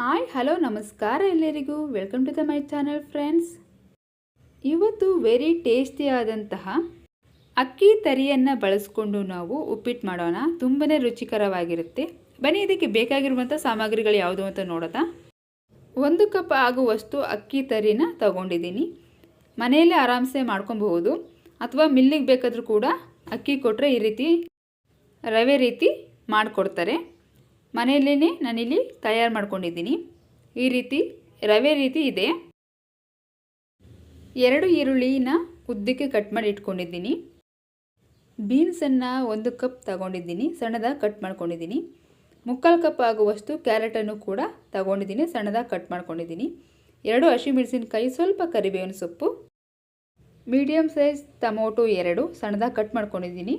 Hi, hello, ನಮಸ್ಕಾರ ಎಲ್ಲರಿಗೂ. Welcome to the my channel friends ಇವತ್ತು ವೆರಿ ಟೇಸ್ಟಿಯಾದಂತಹ ಅಕ್ಕಿ ತರಿಯನ್ನು ಬಳಸ್ಕೊಂಡು ನಾವು ಉಪ್ಪಿಟ್ಟು ಮಾಡೋಣ. ತುಂಬಾ ರುಚಿಕರವಾಗಿರುತ್ತೆ. ಬನ್ನಿ, ಇದಕ್ಕೆ ಬೇಕಾಗಿರುವಂಥ ಸಾಮಗ್ರಿಗಳು ಯಾವುದು ಅಂತ ನೋಡೋದಾ ಒಂದು ಕಪ್ ಆಗುವಷ್ಟು ಅಕ್ಕಿ ತರಿನ ತಗೊಂಡಿದ್ದೀನಿ. ಮನೆಯಲ್ಲೇ ಆರಾಮ್ಸೆ ಮಾಡ್ಕೊಬಹುದು. ಅಥವಾ ಮಿಲ್ಲಿಗೆ ಬೇಕಾದರೂ ಕೂಡ ಅಕ್ಕಿ ಕೊಟ್ಟರೆ ಈ ರೀತಿ ರವೆ ರೀತಿ ಮಾಡಿಕೊಡ್ತಾರೆ. ಮನೆಯಲ್ಲೇ ನಾನಿಲ್ಲಿ ತಯಾರು ಮಾಡ್ಕೊಂಡಿದ್ದೀನಿ. ಈ ರೀತಿ ರವೆ ರೀತಿ ಇದೆ. ಎರಡು ಈರುಳ್ಳಿನ ಉದ್ದಕ್ಕೆ ಕಟ್ ಮಾಡಿ ಇಟ್ಕೊಂಡಿದ್ದೀನಿ. ಬೀನ್ಸನ್ನು ಒಂದು ಕಪ್ ತಗೊಂಡಿದ್ದೀನಿ, ಸಣ್ಣದಾಗಿ ಕಟ್ ಮಾಡ್ಕೊಂಡಿದ್ದೀನಿ. ಮುಕ್ಕಾಲು ಕಪ್ ಆಗುವಷ್ಟು ಕ್ಯಾರೆಟನ್ನು ಕೂಡ ತಗೊಂಡಿದ್ದೀನಿ, ಸಣ್ಣದಾಗಿ ಕಟ್ ಮಾಡ್ಕೊಂಡಿದ್ದೀನಿ. ಎರಡು ಹಸಿಮೆಣಸಿನಕಾಯಿ, ಸ್ವಲ್ಪ ಕರಿಬೇವಿನ ಸೊಪ್ಪು ಮೀಡಿಯಮ್ ಸೈಜ್ ಟೊಮೊಟೊ ಎರಡು, ಸಣ್ಣದಾಗಿ ಕಟ್ ಮಾಡ್ಕೊಂಡಿದ್ದೀನಿ.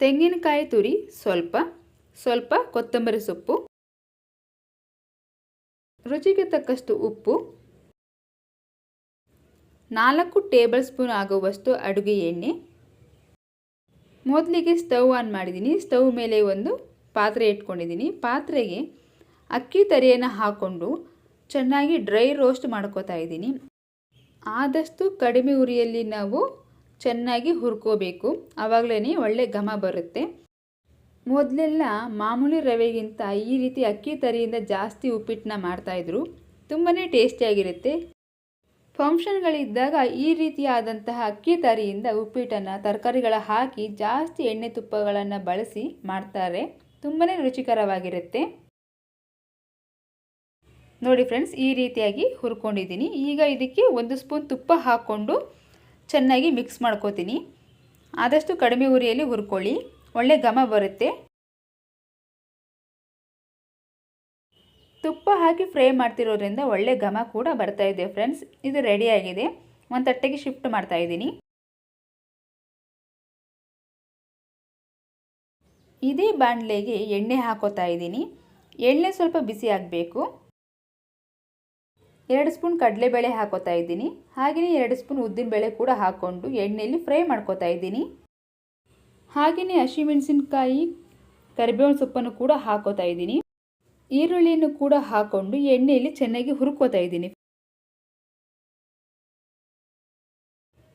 ತೆಂಗಿನಕಾಯಿ ತುರಿ ಸ್ವಲ್ಪ ಸ್ವಲ್ಪ ಕೊತ್ತಂಬರಿ ಸೊಪ್ಪು, ರುಚಿಗೆ ತಕ್ಕಷ್ಟು ಉಪ್ಪು, ನಾಲ್ಕು ಟೇಬಲ್ ಸ್ಪೂನ್ ಆಗುವಷ್ಟು ಅಡುಗೆ ಎಣ್ಣೆ. ಮೊದಲಿಗೆ ಸ್ಟವ್ ಆನ್ ಮಾಡಿದ್ದೀನಿ. ಸ್ಟವ್ ಮೇಲೆ ಒಂದು ಪಾತ್ರೆ ಇಟ್ಕೊಂಡಿದ್ದೀನಿ. ಪಾತ್ರೆಗೆ ಅಕ್ಕಿ ತರಿಯನ್ನು ಹಾಕ್ಕೊಂಡು ಚೆನ್ನಾಗಿ ಡ್ರೈ ರೋಸ್ಟ್ ಮಾಡ್ಕೋತಾ ಇದ್ದೀನಿ. ಆದಷ್ಟು ಕಡಿಮೆ ಉರಿಯಲ್ಲಿ ನಾವು ಚೆನ್ನಾಗಿ ಹುರ್ಕೋಬೇಕು. ಆವಾಗಲೇ ಒಳ್ಳೆ ಘಮ ಬರುತ್ತೆ. ಮೊದಲೆಲ್ಲ ಮಾಮೂಲಿ ರವೆಗಿಂತ ಈ ರೀತಿ ಅಕ್ಕಿ ತರಿಯಿಂದ ಜಾಸ್ತಿ ಉಪ್ಪಿಟ್ಟನ್ನ ಮಾಡ್ತಾಯಿದ್ರು. ತುಂಬಾ ಟೇಸ್ಟಿಯಾಗಿರುತ್ತೆ. ಫಂಕ್ಷನ್ಗಳಿದ್ದಾಗ ಈ ರೀತಿಯಾದಂತಹ ಅಕ್ಕಿ ತರಿಯಿಂದ ಉಪ್ಪಿಟ್ಟನ್ನು ತರಕಾರಿಗಳ ಹಾಕಿ ಜಾಸ್ತಿ ಎಣ್ಣೆ ತುಪ್ಪಗಳನ್ನು ಬಳಸಿ ಮಾಡ್ತಾರೆ. ತುಂಬಾ ರುಚಿಕರವಾಗಿರುತ್ತೆ. ನೋಡಿ ಫ್ರೆಂಡ್ಸ್, ಈ ರೀತಿಯಾಗಿ ಹುರ್ಕೊಂಡಿದ್ದೀನಿ. ಈಗ ಇದಕ್ಕೆ ಒಂದು ಸ್ಪೂನ್ ತುಪ್ಪ ಹಾಕ್ಕೊಂಡು ಚೆನ್ನಾಗಿ ಮಿಕ್ಸ್ ಮಾಡ್ಕೋತೀನಿ. ಆದಷ್ಟು ಕಡಿಮೆ ಉರಿಯಲ್ಲಿ ಹುರ್ಕೊಳ್ಳಿ. ಒಳ್ಳೆ ಘಮ ಬರುತ್ತೆ. ತುಪ್ಪ ಹಾಕಿ ಫ್ರೈ ಮಾಡ್ತಿರೋದ್ರಿಂದ ಒಳ್ಳೆ ಘಮ ಕೂಡ ಬರ್ತಾ ಇದೆ ಫ್ರೆಂಡ್ಸ್. ಇದು ರೆಡಿಯಾಗಿದೆ ಒಂದು ತಟ್ಟೆಗೆ ಶಿಫ್ಟ್ ಮಾಡ್ತಾ ಇದ್ದೀನಿ. ಇದೇ ಬಾಣಲೆಗೆ ಎಣ್ಣೆ ಹಾಕೋತಾ ಇದ್ದೀನಿ. ಎಣ್ಣೆ ಸ್ವಲ್ಪ ಬಿಸಿ ಆಗಬೇಕು. ಎರಡು ಸ್ಪೂನ್ ಕಡಲೆಬೇಳೆ ಹಾಕೋತಾ ಇದ್ದೀನಿ. ಹಾಗೆಯೇ ಎರಡು ಸ್ಪೂನ್ ಉದ್ದಿನಬೇಳೆ ಕೂಡ ಹಾಕ್ಕೊಂಡು ಎಣ್ಣೆಯಲ್ಲಿ ಫ್ರೈ ಮಾಡ್ಕೋತಾ ಇದ್ದೀನಿ. ಹಾಗೆಯೇ ಹಸಿಮೆಣಸಿನ್ಕಾಯಿ, ಕರಿಬೇವಿನ ಸೊಪ್ಪನ್ನು ಕೂಡ ಹಾಕೋತಾ ಇದ್ದೀನಿ. ಈರುಳ್ಳಿಯನ್ನು ಕೂಡ ಹಾಕ್ಕೊಂಡು ಎಣ್ಣೆಯಲ್ಲಿ ಚೆನ್ನಾಗಿ ಹುರ್ಕೋತಾ ಇದ್ದೀನಿ.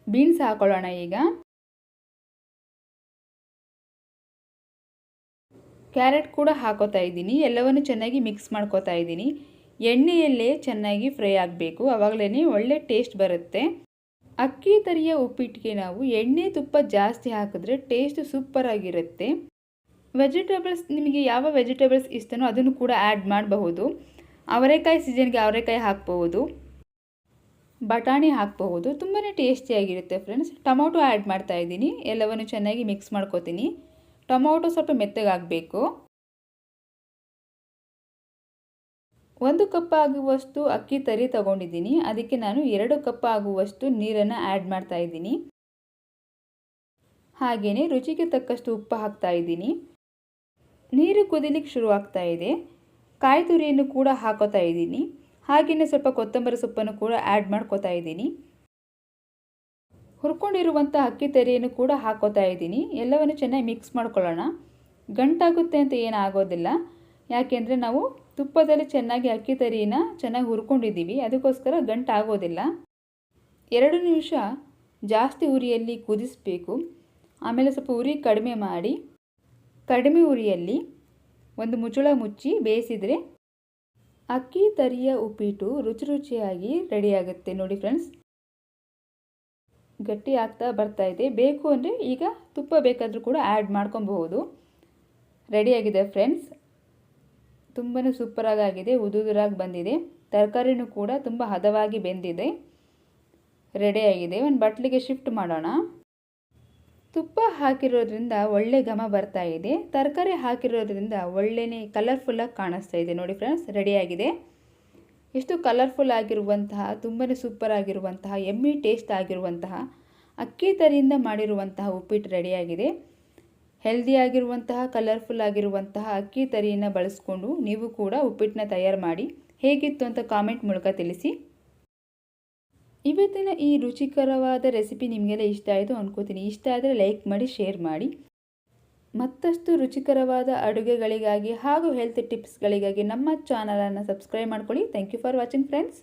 ಬೀನ್ಸ್ ಹಾಕೊಳ್ಳೋಣ ಈಗ. ಕ್ಯಾರೆಟ್ ಕೂಡ ಹಾಕೋತಾ ಇದ್ದೀನಿ. ಎಲ್ಲವನ್ನು ಚೆನ್ನಾಗಿ ಮಿಕ್ಸ್ ಮಾಡ್ಕೋತಾ ಇದ್ದೀನಿ. ಎಣ್ಣೆಯಲ್ಲೇ ಚೆನ್ನಾಗಿ ಫ್ರೈ ಆಗಬೇಕು. ಆವಾಗಲೇ ಒಳ್ಳೆ ಟೇಸ್ಟ್ ಬರುತ್ತೆ. ಅಕ್ಕಿ ತರಿಯ ಉಪ್ಪಿಟ್ಟಿಗೆ ನಾವು ಎಣ್ಣೆ ತುಪ್ಪ ಜಾಸ್ತಿ ಹಾಕಿದ್ರೆ ಟೇಸ್ಟ್ ಸೂಪರ್ ಆಗಿರುತ್ತೆ. ವೆಜಿಟೇಬಲ್ಸ್ ನಿಮಗೆ ಯಾವ ವೆಜಿಟೇಬಲ್ಸ್ ಇಷ್ಟನೋ ಅದನ್ನು ಕೂಡ ಆ್ಯಡ್ ಮಾಡಬಹುದು. ಅವರೆಕಾಯಿ ಸೀಸನ್ಗೆ ಅವರೆಕಾಯಿ ಹಾಕಬಹುದು. ಬಟಾಣಿ ಹಾಕಬಹುದು. ತುಂಬಾ ಟೇಸ್ಟಿಯಾಗಿರುತ್ತೆ ಫ್ರೆಂಡ್ಸ್ ಟೊಮೊಟೊ ಆ್ಯಡ್ ಮಾಡ್ತಾ ಇದ್ದೀನಿ. ಎಲ್ಲವನ್ನು ಚೆನ್ನಾಗಿ ಮಿಕ್ಸ್ ಮಾಡ್ಕೋತೀನಿ. ಟೊಮೊಟೊ ಸ್ವಲ್ಪ ಮೆತ್ತಗಾಗಬೇಕು. ಒಂದು ಕಪ್ ಆಗುವಷ್ಟು ಅಕ್ಕಿ ತರಿ ತಗೊಂಡಿದ್ದೀನಿ. ಅದಕ್ಕೆ ನಾನು ಎರಡು ಕಪ್ ಆಗುವಷ್ಟು ನೀರನ್ನು ಆ್ಯಡ್ ಮಾಡ್ತಾ ಇದ್ದೀನಿ. ಹಾಗೆಯೇ ರುಚಿಗೆ ತಕ್ಕಷ್ಟು ಉಪ್ಪು ಹಾಕ್ತಾ ಇದ್ದೀನಿ. ನೀರು ಕುದಿಲಿಕ್ಕೆ ಶುರು ಇದೆ. ಕಾಯಿ ತುರಿಯನ್ನು ಕೂಡ ಹಾಕೋತಾ ಇದ್ದೀನಿ. ಹಾಗೆಯೇ ಸ್ವಲ್ಪ ಕೊತ್ತಂಬರಿ ಸೊಪ್ಪನ್ನು ಕೂಡ ಆ್ಯಡ್ ಮಾಡ್ಕೋತಾ ಇದ್ದೀನಿ. ಹುರ್ಕೊಂಡಿರುವಂಥ ಅಕ್ಕಿ ತರಿಯನ್ನು ಕೂಡ ಹಾಕೋತಾ ಇದ್ದೀನಿ. ಎಲ್ಲವನ್ನು ಚೆನ್ನಾಗಿ ಮಿಕ್ಸ್ ಮಾಡ್ಕೊಳ್ಳೋಣ. ಗಂಟಾಗುತ್ತೆ ಅಂತ ಏನಾಗೋದಿಲ್ಲ. ಯಾಕೆಂದರೆ ನಾವು ತುಪ್ಪದಲ್ಲಿ ಚೆನ್ನಾಗಿ ಅಕ್ಕಿ ತರಿನ ಚೆನ್ನಾಗಿ ಹುರ್ಕೊಂಡಿದ್ದೀವಿ. ಅದಕ್ಕೋಸ್ಕರ ಗಂಟಾಗೋದಿಲ್ಲ. ಎರಡು ನಿಮಿಷ ಜಾಸ್ತಿ ಉರಿಯಲ್ಲಿ ಕುದಿಸಬೇಕು. ಆಮೇಲೆ ಸ್ವಲ್ಪ ಉರಿ ಕಡಿಮೆ ಮಾಡಿ, ಕಡಿಮೆ ಉರಿಯಲ್ಲಿ ಒಂದು ಮುಚ್ಚಳ ಮುಚ್ಚಿ ಬೇಯಿಸಿದರೆ ಅಕ್ಕಿ ತರಿಯ ಉಪ್ಪಿಟ್ಟು ರುಚಿ ರುಚಿಯಾಗಿ ರೆಡಿಯಾಗುತ್ತೆ. ನೋಡಿ ಫ್ರೆಂಡ್ಸ್, ಗಟ್ಟಿ ಆಗ್ತಾ ಬರ್ತಾ ಇದೆ. ಬೇಕು ಅಂದರೆ ಈಗ ತುಪ್ಪ ಬೇಕಾದರೂ ಕೂಡ ಆ್ಯಡ್ ಮಾಡ್ಕೊಬಹುದು. ರೆಡಿಯಾಗಿದೆ ಫ್ರೆಂಡ್ಸ್. ತುಂಬಾ ಸೂಪರಾಗಾಗಿದೆ ಉದುದುರಾಗಿ ಬಂದಿದೆ. ತರಕಾರಿನೂ ಕೂಡ ತುಂಬ ಹದವಾಗಿ ಬೆಂದಿದೆ. ರೆಡಿಯಾಗಿದೆ ಒಂದು ಬಟ್ಲಿಗೆ ಶಿಫ್ಟ್ ಮಾಡೋಣ. ತುಪ್ಪ ಹಾಕಿರೋದ್ರಿಂದ ಒಳ್ಳೆ ಘಮ ಬರ್ತಾ ಇದೆ. ತರಕಾರಿ ಹಾಕಿರೋದ್ರಿಂದ ಒಳ್ಳೆಯೇ ಕಲರ್ಫುಲ್ಲಾಗಿ ಕಾಣಿಸ್ತಾ ಇದೆ. ನೋಡಿ ಫ್ರೆಂಡ್ಸ್ ರೆಡಿಯಾಗಿದೆ ಎಷ್ಟು ಕಲರ್ಫುಲ್ ಆಗಿರುವಂತಹ ತುಂಬಾ ಸೂಪರ್ ಆಗಿರುವಂತಹ ಎಮ್ಮಿ ಟೇಸ್ಟ್ ಆಗಿರುವಂತಹ, ಅಕ್ಕಿ ತರಿಯಿಂದ ಮಾಡಿರುವಂತಹ ಉಪ್ಪಿಟ್ಟು ರೆಡಿಯಾಗಿದೆ ಹೆಲ್ದಿಯಾಗಿರುವಂತಹ ಕಲರ್ಫುಲ್ ಆಗಿರುವಂತಹ ಅಕ್ಕಿ ತರಿಯನ್ನು ಬಳಸಿಕೊಂಡು ನೀವು ಕೂಡ ಉಪ್ಪಿಟ್ಟನ್ನ ತಯಾರು ಮಾಡಿ ಹೇಗಿತ್ತು ಅಂತ ಕಾಮೆಂಟ್ ಮೂಲಕ ತಿಳಿಸಿ. ಇವತ್ತಿನ ಈ ರುಚಿಕರವಾದ ರೆಸಿಪಿ ನಿಮಗೆಲ್ಲ ಇಷ್ಟ ಆಯಿತು ಅಂದ್ಕೋತೀನಿ ಇಷ್ಟ ಆದರೆ ಲೈಕ್ ಮಾಡಿ ಶೇರ್ ಮಾಡಿ. ಮತ್ತಷ್ಟು ರುಚಿಕರವಾದ ಅಡುಗೆಗಳಿಗಾಗಿ ಹಾಗೂ ಹೆಲ್ತ್ ಟಿಪ್ಸ್ಗಳಿಗಾಗಿ ನಮ್ಮ ಚಾನಲನ್ನು ಸಬ್ಸ್ಕ್ರೈಬ್ ಮಾಡ್ಕೊಳ್ಳಿ. Thank you for watching friends